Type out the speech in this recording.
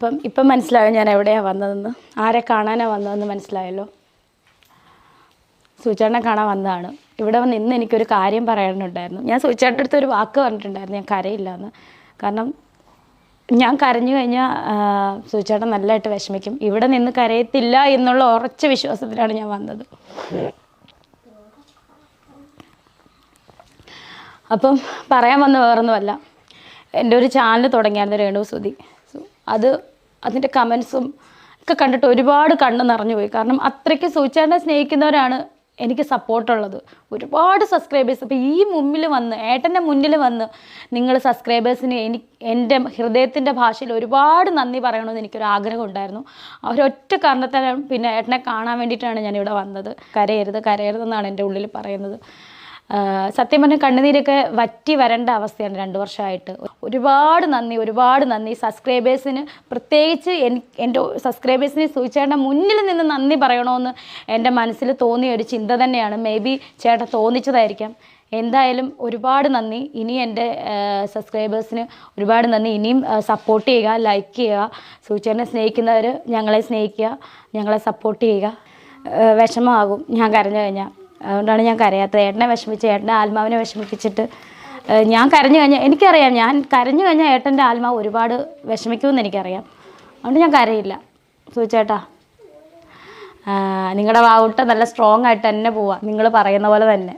അപ്പം ഇപ്പം മനസ്സിലായോ ഞാൻ എവിടെയാണ് വന്നതെന്ന്? ആരെ കാണാനാണ് വന്നതെന്ന് മനസ്സിലായല്ലോ? സൂചേട്ടനെ കാണാൻ വന്നതാണ്. ഇവിടെ വന്ന് ഇന്ന് എനിക്കൊരു കാര്യം പറയാനുണ്ടായിരുന്നു. ഞാൻ സൂചേട്ടന്റെ അടുത്ത് ഒരു വാക്ക് പറഞ്ഞിട്ടുണ്ടായിരുന്നു. ഞാൻ കരയില്ല എന്ന് കാരണം ഞാൻ കരഞ്ഞു കഴിഞ്ഞാൽ സൂചേട്ടൻ നല്ലതായിട്ട് വിഷമിക്കും. ഇവിടെ നിന്ന് കരയത്തില്ല എന്നുള്ള ഉറച്ച വിശ്വാസത്തിലാണ് ഞാൻ വന്നത്. അപ്പം പറയാൻ വന്ന വേറൊന്നുമല്ല. എന്റെ ഒരു ചാനൽ തുടങ്ങിയായിരുന്നു രേണു സുധി. അത് അതിന്റെ കമൻസും ഒക്കെ കണ്ടിട്ട് ഒരുപാട് കണ്ണ് നിറഞ്ഞു പോയി. കാരണം അത്രയ്ക്ക് സൂചേട്ടനെ സ്നേഹിക്കുന്നവരാണ് എനിക്ക് സപ്പോർട്ടുള്ളത് ഒരുപാട് സബ്സ്ക്രൈബേഴ്സ് അപ്പോൾ ഈ മുമ്പിൽ വന്ന് ഏട്ടന്റെ മുന്നിൽ വന്ന് നിങ്ങൾ സബ്സ്ക്രൈബേഴ്സിന് എനിക്ക് എന്റെ ഹൃദയത്തിന്റെ ഭാഷയിൽ ഒരുപാട് നന്ദി പറയണമെന്ന് എനിക്കൊരു ആഗ്രഹം ഉണ്ടായിരുന്നു. അവരൊറ്റ കാരണത്താലാണ് പിന്നെ ഏട്ടനെ കാണാൻ വേണ്ടിയിട്ടാണ് ഞാനിവിടെ വന്നത്. കരയരുത് കരയരുതെന്നാണ് എന്റെ ഉള്ളിൽ പറയുന്നത്. സത്യം പറഞ്ഞാൽ കണ്ണുനീരൊക്കെ വറ്റി വരേണ്ട അവസ്ഥയാണ് രണ്ട് വർഷമായിട്ട്. ഒരുപാട് നന്ദി ഒരുപാട് നന്ദി. സബ്സ്ക്രൈബേഴ്സിന് പ്രത്യേകിച്ച് എന്റെ സബ്സ്ക്രൈബേഴ്സിനെ സൂചിച്ചേട്ടന്റെ മുന്നിൽ നിന്ന് നന്ദി പറയണമെന്ന് എന്റെ മനസ്സിൽ തോന്നിയ ഒരു ചിന്ത തന്നെയാണ്. മേ ബി ചേട്ടൻ തോന്നിച്ചതായിരിക്കാം. എന്തായാലും ഒരുപാട് നന്ദി. ഇനി എന്റെ സബ്സ്ക്രൈബേഴ്സിന് ഒരുപാട് നന്ദി. ഇനിയും സപ്പോർട്ട് ചെയ്യുക ലൈക്ക് ചെയ്യുക. സൂചിച്ചേട്ടനെ സ്നേഹിക്കുന്നവർ ഞങ്ങളെ സ്നേഹിക്കുക ഞങ്ങളെ സപ്പോർട്ട് ചെയ്യുക. വിഷമമാകും. ഞാൻ കരഞ്ഞു കഴിഞ്ഞാൽ. അതുകൊണ്ടാണ് ഞാൻ കരയാത്തത്. ഏട്ടനെ വിഷമിച്ച് ഏട്ടന്റെ ആത്മാവിനെ വിഷമിപ്പിച്ചിട്ട് ഞാൻ കരഞ്ഞു കഴിഞ്ഞാൽ എനിക്കറിയാം ഞാൻ കരഞ്ഞു കഴിഞ്ഞാൽ ഏട്ടന്റെ ആത്മാവ് ഒരുപാട് വിഷമിക്കുമെന്ന് എനിക്കറിയാം. അതുകൊണ്ട് ഞാൻ കരയില്ല. സൂചേട്ടാ നിങ്ങളുടെ വാവുട്ട നല്ല സ്ട്രോങ് ആയിട്ട് തന്നെ പോവാം. നിങ്ങൾ പറയുന്ന പോലെ തന്നെ.